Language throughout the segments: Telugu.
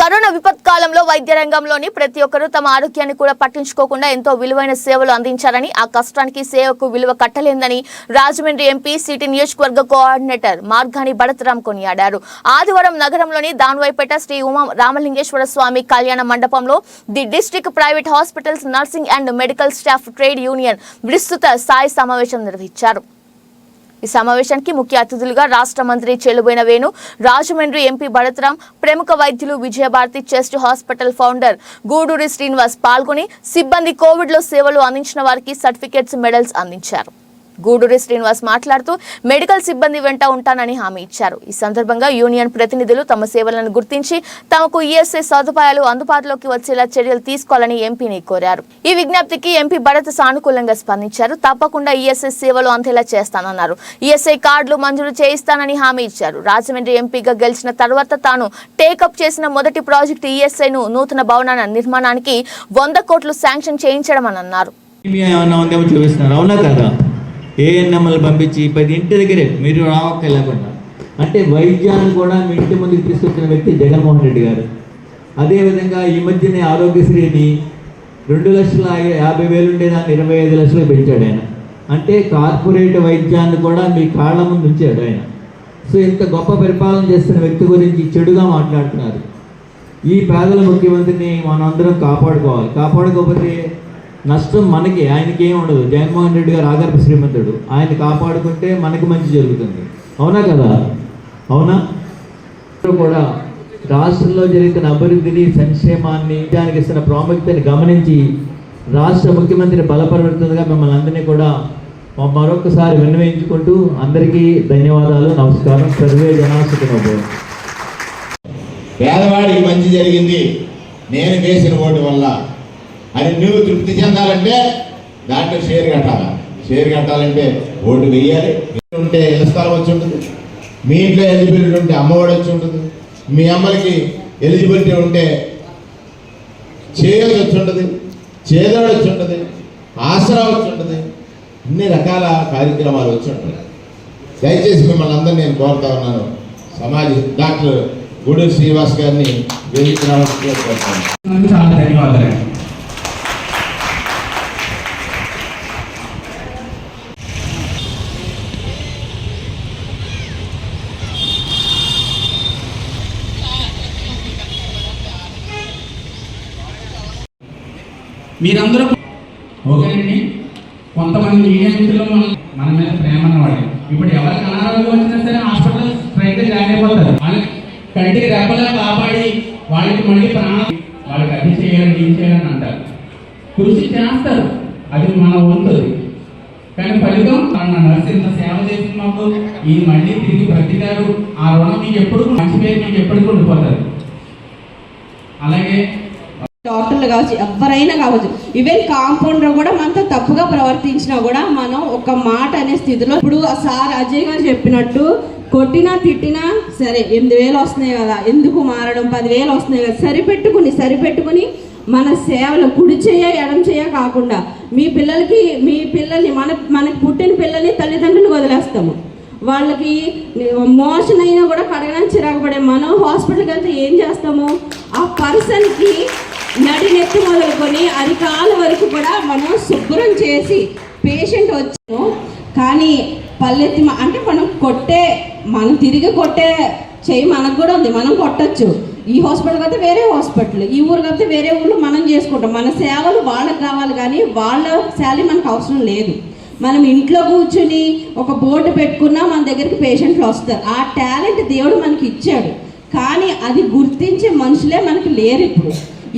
కరోనా విపత్కాలంలో వైద్య రంగంలోని ప్రతి ఒక్కరూ తమ ఆరోగ్యాన్ని కూడా పట్టించుకోకుండా ఎంతో విలువైన సేవలు అందించారని ఆ కష్టానికి సేవకు విలువ కట్టలేందని రాజమండ్రి ఎంపీ సిటీ నియోజకవర్గ కోఆర్డినేటర్ మార్గాని భరతరాం కొనియాడారు. ఆదివారం నగరంలోని దాన్వైపేట శ్రీ ఉమా రామలింగేశ్వర స్వామి కళ్యాణ మండపంలో the district private hospitals nursing and medical staff trade union విస్తృత స్థాయి సమావేశం నిర్వహించారు. ఈ సమావేశానికి ముఖ్య అతిథులుగా రాష్ట్ర మంత్రి చెలుబోయిన వేణు రాజమండ్రి ఎంపీ భరత్రాం ప్రముఖ వైద్యులు Vijayabharathi chest hospital founder Guduri Srinivas పాల్గొని సిబ్బంది కోవిడ్లో సేవలు అందించిన వారికి సర్టిఫికెట్స్ మెడల్స్ అందించారు. గూడూరి శ్రీనివాస్ మాట్లాడుతూ మెడికల్ సిబ్బంది వెంట ఉంటానని హామీ ఇచ్చారు. ఈ సందర్భంగా యూనియన్ ప్రతినిధులు తమ సేవలను గుర్తించి తమకు ఈఎస్ఐ సదుపాయాలు అందుబాటులోకి వచ్చేలా చర్యలు తీసుకోవాలని ఎంపీని కోరారు. ఈ విజ్ఞప్తికి ఎంపీ భరత్ సానుకూలంగా స్పందించారు. తప్పకుండా ఈఎస్ఐ సేవలు అందేలా చేస్తానన్నారు. ఈఎస్ఐ కార్డులు మంజూరు చేయిస్తానని హామీ ఇచ్చారు. రాజమండ్రి ఎంపీగా గెలిచిన తర్వాత తాను టేకప్ చేసిన మొదటి ప్రాజెక్టు ఈఎస్ఐను నూతన భవన నిర్మాణానికి వంద కోట్లు శాంక్షన్ చేయించడం అని అన్నారు అవునా కదా? ఏఎన్ఎంలు పంపించి పది ఇంటి దగ్గరే మీరు రావక్కర్లేకుండా అంటే వైద్యాన్ని కూడా మీ ఇంటి ముందుకు తీసుకొచ్చిన వ్యక్తి జగన్మోహన్ రెడ్డి గారు. అదేవిధంగా ఈ మధ్యనే ఆరోగ్యశ్రీని రెండు లక్షల యాభై వేలు ఉండేదాన్ని ఇరవై ఐదు లక్షలు పెంచాడు ఆయన. అంటే కార్పొరేట్ వైద్యాన్ని కూడా మీ కాళ్ళ ముందు ఉంచాడు ఆయన. సో ఇంత గొప్ప పరిపాలన చేస్తున్న వ్యక్తి గురించి చెడుగా మాట్లాడుతున్నారు. ఈ పేదల ముఖ్యమంత్రిని మనందరం కాపాడుకోవాలి. కాపాడుకోకపోతే నష్టం మనకి ఆయనకి ఏం ఉండదు. జగన్మోహన్ రెడ్డి గారు ఆగర్భ శ్రీమంతుడు. ఆయన కాపాడుకుంటే మనకి మంచి జరుగుతుంది. అవునా కదా? అవునా? కూడా రాష్ట్రంలో జరుగుతున్న అభివృద్ధిని సంక్షేమాన్ని దానికి ఇస్తున్న ప్రాముఖ్యతని గమనించి రాష్ట్ర ముఖ్యమంత్రి బలపరుతుందిగా మిమ్మల్ని అందరినీ కూడా మరొకసారి విన్నవించుకుంటూ అందరికీ ధన్యవాదాలు నమస్కారం. సర్వే జనాసుకున్న పేదవాడికి మంచి జరిగింది. నేను వేసిన ఓటు వల్ల అని నువ్వు తృప్తి చెందాలంటే దాంట్లో షేర్ కట్టాలి? షేర్ కట్టాలంటే ఓటు వేయాలి ఉంటే ఇళ్ళ స్థలం వచ్చి ఉంటుంది. మీ ఇంట్లో ఎలిజిబిలిటీ ఉంటే అమ్మఒడి వచ్చి ఉంటుంది. మీ అమ్మలకి ఎలిజిబిలిటీ ఉంటే చేయొచ్చు వచ్చి ఉంటుంది. చేదోడు వచ్చి ఉంటుంది. ఆసరా వచ్చి ఉంటుంది. ఇన్ని రకాల కార్యక్రమాలు వచ్చి ఉంటాయి. దయచేసి మిమ్మల్ని అందరినీ నేను కోరుతా ఉన్నాను. సమాజ డాక్టర్ గూడూరు శ్రీనివాస్ గారిని వేదిక చాలా ధన్యవాదాలు. మీరందరూ ఓకేనండి కొంతమంది మీడియా మిత్రులు మన మన మీద ప్రేమ అన్నవాడు ఇప్పుడు ఎవరికి అనారోగ్యం వచ్చినా సరే హాస్పిటల్ స్ట్రైట్ జాయిన్ అయిపోతారు. వాళ్ళకి కంటికి రెప్పలా కాపాడి వాళ్ళకి మళ్ళీ ప్రాణం వాళ్ళకి అది చేయాలని ఏం చేయాలని అంటారు. కృషి చేస్తారు. అది మన వంతుది కానీ ఫలితం మన నర్సు ఇంత సేవ చేసింది మాకు ఇది మళ్ళీ తిరిగి బ్రతికారు. ఆ రుణం మీకు ఎప్పుడు మంచి పేరు మీకు ఎప్పటికీ ఉండిపోతారు. అలాగే డాక్టర్లు కావచ్చు ఎవరైనా కావచ్చు ఈవెన్ కాంపౌండర్ కూడా మనతో తప్పుగా ప్రవర్తించినా కూడా మనం ఒక మాట అనే స్థితిలో ఇప్పుడు ఆ సార్ అజయ్ గారు చెప్పినట్టు కొట్టినా తిట్టినా సరే ఎనిమిది వేలు వస్తున్నాయి కదా ఎందుకు మారడం? పదివేలు వస్తున్నాయి కదా సరిపెట్టుకుని సరిపెట్టుకుని మన సేవలు కుడి చేయ ఎడం చేయ కాకుండా మీ పిల్లలకి మీ పిల్లల్ని మన మనకి పుట్టిన పిల్లల్ని తల్లిదండ్రులు వదిలేస్తాము. వాళ్ళకి మోషన్ అయినా కూడా కడగడానికి చిరాకు పడే మనం హాస్పిటల్కి వెళ్తే ఏం చేస్తాము? ఆ పర్సన్కి నడినెత్తి మొదలుకొని అరికాల వరకు కూడా మనం శుభ్రం చేసి పేషెంట్ వచ్చాము. కానీ పల్లెత్తి అంటే మనం కొట్టే మనం తిరిగి కొట్టే చేయి మనకు కూడా ఉంది. మనం కొట్టచ్చు. ఈ హాస్పిటల్ అయితే వేరే హాస్పిటల్. ఈ ఊరు అయితే వేరే ఊళ్ళో మనం చేసుకుంటాం. మన సేవలు వాళ్ళకి కావాలి కానీ వాళ్ళ శాలరీ మనకు అవసరం లేదు. మనం ఇంట్లో కూర్చుని ఒక బోర్డు పెట్టుకున్నా మన దగ్గరికి పేషెంట్లు వస్తారు. ఆ టాలెంట్ దేవుడు మనకి ఇచ్చాడు. కానీ అది గుర్తించే మనుషులే మనకి లేరు ఇప్పుడు.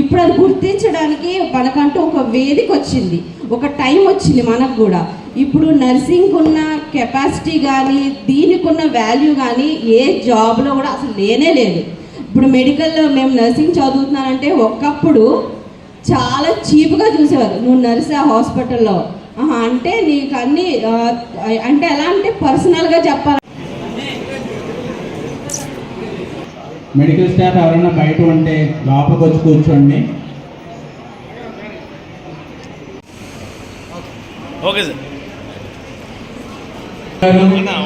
ఇప్పుడు అది గుర్తించడానికి మనకంటూ ఒక వేదిక వచ్చింది. ఒక టైం వచ్చింది మనకు కూడా. ఇప్పుడు నర్సింగ్ ఉన్న కెపాసిటీ కానీ దీనికి ఉన్న వాల్యూ కానీ ఏ జాబ్లో కూడా అసలు లేనే లేదు. ఇప్పుడు మెడికల్లో మేము నర్సింగ్ చదువుతున్నానంటే ఒకప్పుడు చాలా చీప్గా చూసేవారు. నువ్వు నర్సా హాస్పిటల్లో ఆహా, అంటే నీకు అన్ని అంటే ఎలా అంటే పర్సనల్గా చెప్పాలి మెడికల్ స్టాఫ్ ఎవరైనా బయట ఉంటే లోపలికి వచ్చి కూర్చోండి. Okay sir. గారు,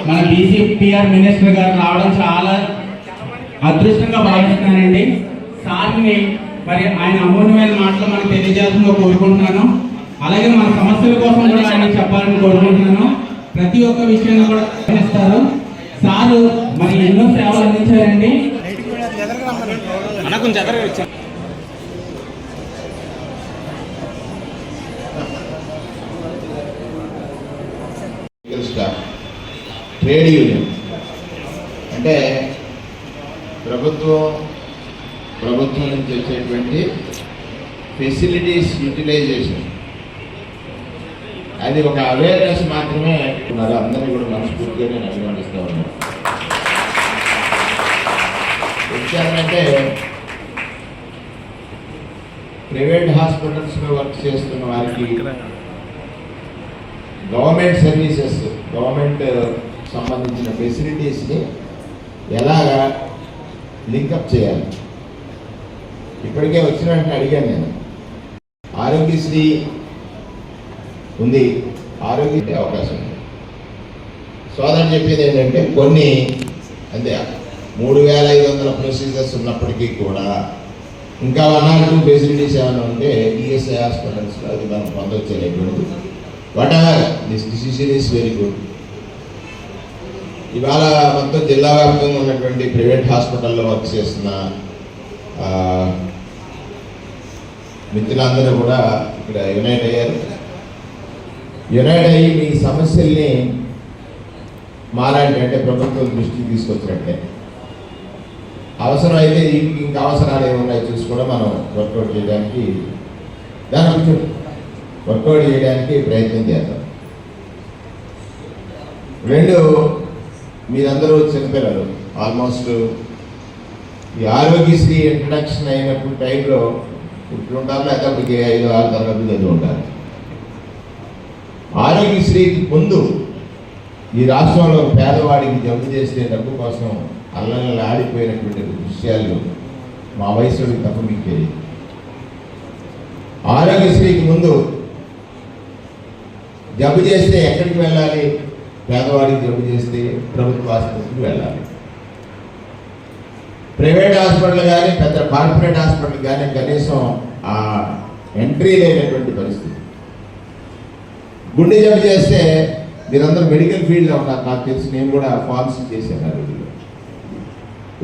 మన బీసీపీఆర్ మినిస్టర్ గారు రావడం చాలా అదృష్టంగా భావిస్తున్నానండి సార్ సార్ని మరి ఆయన అమూల్యమైన మాటలు మనకు తెలియజేస్తుందో కోరుకుంటున్నాను. అలాగే మన సమస్యల కోసం కూడా ఆయన చెప్పాలని కోరుకుంటున్నాను. ప్రతి ఒక్క విషయాన్ని కూడా ఇస్తారు సారు మరి ఎన్నో సేవలు అందించారండి. మెడికల్ వచ్చాను ట్రేడ్ యూనియన్. అంటే ప్రభుత్వం ప్రభుత్వం నుంచి వచ్చేటువంటి ఫెసిలిటీస్ యూటిలైజేషన్. అది ఒక అవేర్నెస్ మాత్రమే ఉన్నారు అందరినీ కూడా మనస్ఫూర్తిగా నేను అభిమానిస్తూ ఉన్నాను. ఎందుకంటే ప్రైవేట్ హాస్పిటల్స్లో వర్క్ చేస్తున్న వారికి గవర్నమెంట్ సర్వీసెస్ గవర్నమెంట్ సంబంధించిన ఫెసిలిటీస్ని ఎలాగా లింకప్ చేయాలి? ఇప్పటికే వచ్చిన వెంటనే అడిగాను నేను. ఆరోగ్యశ్రీ ఉంది. ఆరోగ్య అవకాశం ఉంది. సోదరు చెప్పేది ఏంటంటే కొన్ని అంతే. మూడు వేల ఐదు వందల ప్రొసీజర్స్ ఉన్నప్పటికీ కూడా ఇంకా వన్ ఆర్ టూ ఫెసిలిటీస్ ఏమైనా ఉంటే ఈఎస్ఐ హాస్పిటల్స్లో అది మనం పొందొచ్చు అనేటువంటిది whatever this decision is very good ఇవాళ మొత్తం జిల్లా వ్యాప్తంగా ఉన్నటువంటి ప్రైవేట్ హాస్పిటల్లో వర్క్ చేస్తున్న మిత్రులందరూ కూడా ఇక్కడ యునైట్ అయ్యారు. యునైట్ అయ్యి మీ సమస్యల్ని మాలాంటి అంటే ప్రభుత్వం దృష్టికి తీసుకొచ్చినట్టే. అవసరం అయితే వీటికి ఇంకా అవసరాలు ఏమున్నాయి చూసి కూడా మనం వర్కౌట్ చేయడానికి దాని కూర్చోండి వర్కౌట్ చేయడానికి ప్రయత్నం చేద్దాం. రెండు మీరందరూ చిన్నపిల్లలు ఆల్మోస్ట్ ఈ ఆరోగ్యశ్రీ ఇంట్రడక్షన్ అయినప్పుడు టైంలో ఇప్పుడు ఉంటారు లేకపోతే ఐదు ఆరు తరగతి చదువు ఉంటారు ఆరోగ్యశ్రీకి ముందు ఈ రాష్ట్రంలో పేదవాడికి జబ్బు చేసే డబ్బు కోసం అల్లల్ని ఆడిపోయినటువంటి దృశ్యాలు మా వయసుడికి తప్ప మీకు. తెలియదు ఆరోగ్యశ్రీకి ముందు జబ్బు చేస్తే ఎక్కడికి వెళ్ళాలి? పేదవాడికి జబ్బు చేస్తే ప్రభుత్వ ఆసుపత్రికి వెళ్ళాలి. ప్రైవేట్ హాస్పిటల్ కానీ పెద్ద కార్పొరేట్ హాస్పిటల్ కానీ కనీసం ఆ ఎంట్రీ లేనటువంటి పరిస్థితి. గుండె జబ్బు చేస్తే మీరందరూ మెడికల్ ఫీల్డ్లో ఉన్నారు. నాకు తెలిసి నేను కూడా ఫార్మసీ చేశాను ఆ రోజుల్లో.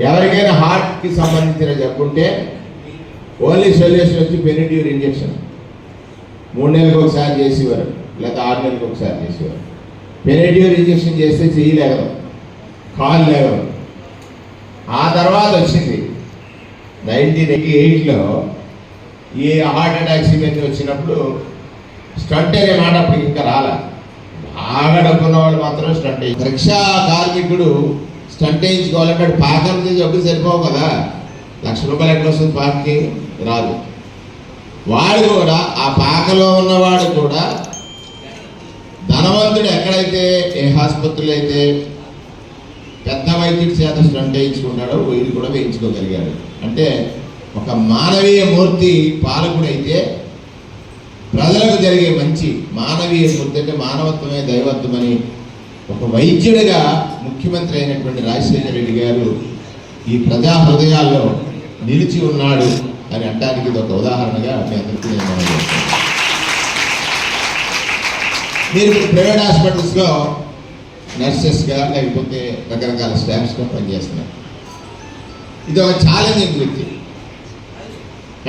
ఎవరికైనా హార్ట్కి సంబంధించిన జబ్బు ఓన్లీ సొల్యూషన్ వచ్చి పెనిడ్యూర్ ఇంజెక్షన్. మూడు నెలలకు ఒకసారి చేసేవారు లేకపోతే ఆరు నెలలకు ఒకసారి చేసేవారు. పెనిడ్యూర్ ఇంజెక్షన్ చేస్తే చేయలేగదు కాలు లేగదు. ఆ తర్వాత వచ్చింది. నైన్టీన్ ఎయిటీ ఎయిట్లో ఈ హార్ట్ అటాక్స్ ఇవన్నీ వచ్చినప్పుడు స్టంట్ అనే మాట ఇంకా రాలే. బాగా మాత్రం స్టంట్ రిక్షా కార్మికుడు స్టంట్ వేయించుకోవాలంటే వాడు పాకం ఒకటి సరిపోవు కదా. లక్ష రూపాయలు ఎక్కడ వస్తుంది పాకకి? రాదు. వాడు కూడా ఆ పాకలో ఉన్నవాడు కూడా ధనవంతుడు ఎక్కడైతే ఏ ఆసుపత్రులు అయితే పెద్ద వైద్యుడి చేత స్టంట్ వేయించుకున్నాడో వీడు కూడా వేయించుకోగలిగాడు. అంటే ఒక మానవీయ మూర్తి పాలకుడైతే ప్రజలకు జరిగే మంచి మానవీయ మూర్తి అంటే మానవత్వమే దైవత్వమని ఒక వైద్యుడిగా ముఖ్యమంత్రి అయినటువంటి రాజశేఖర రెడ్డి గారు ఈ ప్రజా హృదయాల్లో నిలిచి ఉన్నాడు అని అంటానికి ఇది ఒక ఉదాహరణగా మీ అందరికీ నేను మీరు ఇప్పుడు ప్రైవేట్ హాస్పిటల్స్లో నర్సెస్గా లేకపోతే రకరకాల స్టాఫ్స్గా పనిచేస్తున్నారు. ఇది ఒక ఛాలెంజింగ్ వృత్తి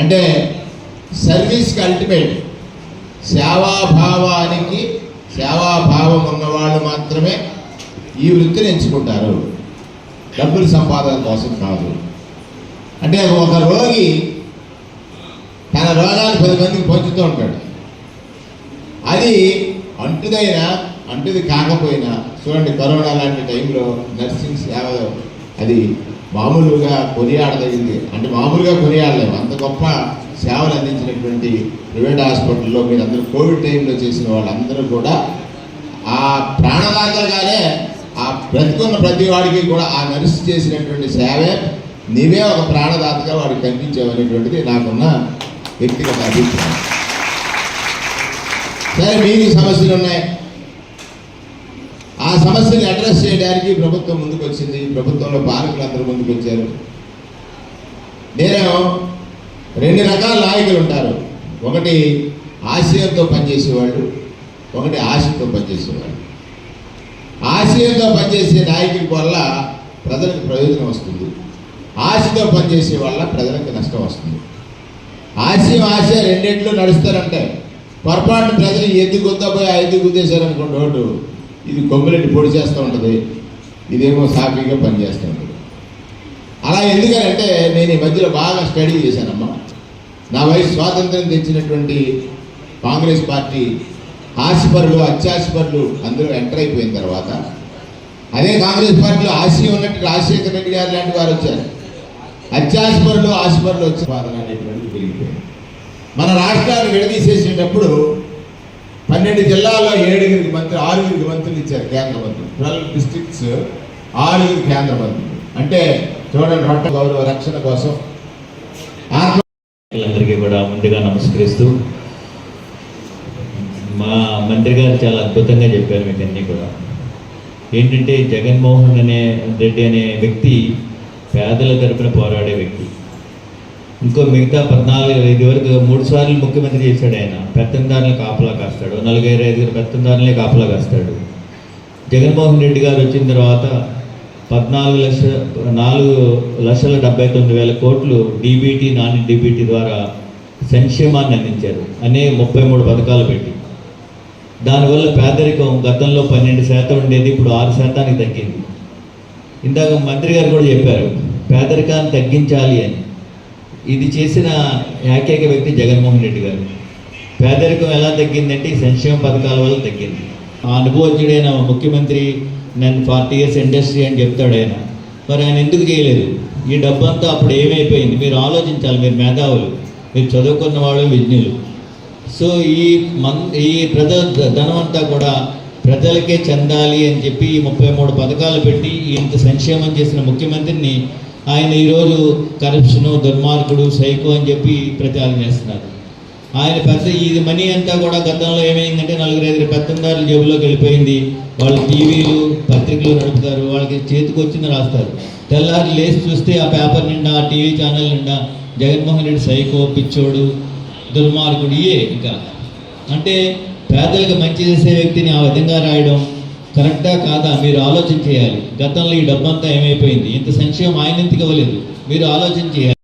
అంటే సర్వీస్కి అల్టిమేట్ సేవాభావానికి సేవాభావం ఉన్నవాళ్ళు మాత్రమే ఈ వృత్తిని ఎంచుకుంటారు. డబ్బులు సంపాదన కోసం కాదు. అంటే ఒక రోగి తన రోగాన్ని పది మందికి పంచుతూ ఉంటాడు. అది అంటుదైనా అంటుది కాకపోయినా చూడండి కరోనా లాంటి టైంలో నర్సింగ్ సేవ అది మామూలుగా కొనియాడదగింది. అంటే మామూలుగా కొనియాడలేము. అంత గొప్ప సేవలు అందించినటువంటి ప్రైవేట్ హాస్పిటల్లో మీరు అందరూ కోవిడ్ టైంలో చేసిన వాళ్ళందరూ కూడా ఆ ప్రాణదాతగానే ఆ బ్రతుకున్న ప్రతి వాడికి కూడా ఆ నర్సు చేసినటువంటి సేవే నీవే ఒక ప్రాణదాతగా వాడికి కనిపించావు అనేటువంటిది నాకున్న వ్యక్తిగత అభిప్రాయం. సరే మీకు సమస్యలు ఉన్నాయి. ఆ సమస్యని అడ్రస్ చేయడానికి ప్రభుత్వం ముందుకు వచ్చింది ప్రభుత్వంలో పాలకులు అందరూ ముందుకు వచ్చారు నేను రెండు రకాల నాయకులు ఉంటారు. ఒకటి ఆశయంతో పనిచేసేవాళ్ళు ఒకటి ఆశతో పనిచేసేవాళ్ళు. ఆశయంతో పనిచేసే నాయకుడి వల్ల ప్రజలకు ప్రయోజనం వస్తుంది. ఆశతో పనిచేసే వల్ల ప్రజలకు నష్టం వస్తుంది. ఆశయం ఆశ రెండింటిలో నడుస్తారంటే పొరపాటు ప్రజలు ఎద్దు గుద్దపోయి ఐదు ఎద్దు గుద్దేశారనుకోండి రోడ్డు ఇది కొమ్మిరెడ్డి పొడి చేస్తూ ఉంటుంది ఇదేమో సాఫీగా పనిచేస్తూ ఉంటుంది. అలా ఎందుకనంటే నేను ఈ మధ్యలో బాగా స్టడీ చేశానమ్మా. నా వయసు స్వాతంత్రం తెచ్చినటువంటి కాంగ్రెస్ పార్టీ ఆశపరులు అత్యాశపరులు అందరూ ఎంటర్ అయిపోయిన తర్వాత అదే కాంగ్రెస్ పార్టీలో ఆశయం ఉన్నట్టు రాజశేఖర రెడ్డి గారు లాంటి వారు వచ్చారు. అత్యాశపరులు ఆశపరులు వచ్చే వాదన అనేటువంటిది పెరిగిపోయింది మన రాష్ట్రాన్ని విడదీసేసేటప్పుడు పన్నెండు జిల్లాల్లో ఏడుగురికి మంత్రి ఆరుగురికి మంత్రులు ఇచ్చారు కేంద్ర మంత్రులు. ట్వెల్వ్ డిస్ట్రిక్ట్స్ ఆరుగురు కేంద్ర మంత్రులు. అంటే చూడండి రొట్ట గౌరవ రక్షణ కోసం. ఆత్మ అందరికీ కూడా ముందుగా నమస్కరిస్తూ మా మంత్రి గారు చాలా అద్భుతంగా చెప్పారు మీకు అన్నీ కూడా. ఏంటంటే జగన్మోహన్ అనే రెడ్డి అనే వ్యక్తి పేదల తరపున పోరాడే వ్యక్తి. ఇంకో మిగతా పద్నాలుగు ఐదు వరకు మూడు సార్లు ముఖ్యమంత్రి చేశాడు ఆయన. పెత్తందారులు కాపలా కాస్తాడు. నలుగురు ఐదుగురు పెత్తందారులే కాపలా కాస్తాడు. జగన్మోహన్ రెడ్డి గారు వచ్చిన తర్వాత పద్నాలుగు లక్ష నాలుగు లక్షల డెబ్బై తొమ్మిది వేల కోట్లు డీబీటీ నాన్ డీబీటీ ద్వారా సంక్షేమాన్ని అందించారు. అనే ముప్పై మూడు పథకాలు పెట్టి. దానివల్ల పేదరికం గతంలో పన్నెండు శాతం ఉండేది ఇప్పుడు ఆరు శాతానికి తగ్గింది. ఇందాక మంత్రి గారు కూడా చెప్పారు పేదరికాన్ని తగ్గించాలి అని. ఇది చేసిన ఏకైక వ్యక్తి జగన్మోహన్ రెడ్డి గారు. పేదరికం ఎలా తగ్గిందంటే ఈ సంక్షేమ పథకాల వల్ల తగ్గింది. ఆ అనుభవజ్ఞుడైన ముఖ్యమంత్రి నేను ఫార్టీ ఇయర్స్ ఇండస్ట్రీ అని చెప్తాడు ఆయన. మరి ఆయన ఎందుకు చేయలేదు? ఈ డబ్బంతా అప్పుడు ఏమైపోయింది? మీరు ఆలోచించాలి మీరు మేధావులు. మీరు చదువుకున్న వాళ్ళు విజ్ఞులు. సో ఈ మన్ ఈ ప్రజ ధనం అంతా కూడా ప్రజలకే చెందాలి అని చెప్పి ఈ ముప్పై మూడు పథకాలు పెట్టి ఇంత సంక్షేమం చేసిన ముఖ్యమంత్రిని ఆయన ఈరోజు కరప్షను దుర్మార్గుడు సైకో అని చెప్పి ప్రచారం చేస్తున్నారు. ఆయన పెద్ద ఇది మనీ అంతా కూడా గతంలో ఏమైందంటే నలుగురు ఐదుగురు పెత్తందారుల జేబులోకి వెళ్ళిపోయింది. వాళ్ళు టీవీలు పత్రికలు నడుపుతారు. వాళ్ళకి చేతికి వచ్చింది రాస్తారు. తెల్లారి లేచి చూస్తే ఆ పేపర్ నిండా ఆ టీవీ ఛానల్ నిండా జగన్మోహన్ రెడ్డి సైకో పిచ్చోడు దుర్మార్గుడు ఇయే ఇంకా. అంటే పేదలకు మంచి చేసే వ్యక్తిని ఆ విధంగా రాయడం కరెక్టా కాదా మీరు ఆలోచన చేయాలి. గతంలో ఈ డబ్బంతా ఏమైపోయింది? ఇంత సంక్షేమం ఆయన ఎందుకు ఇవ్వలేదు? మీరు ఆలోచన చేయాలి.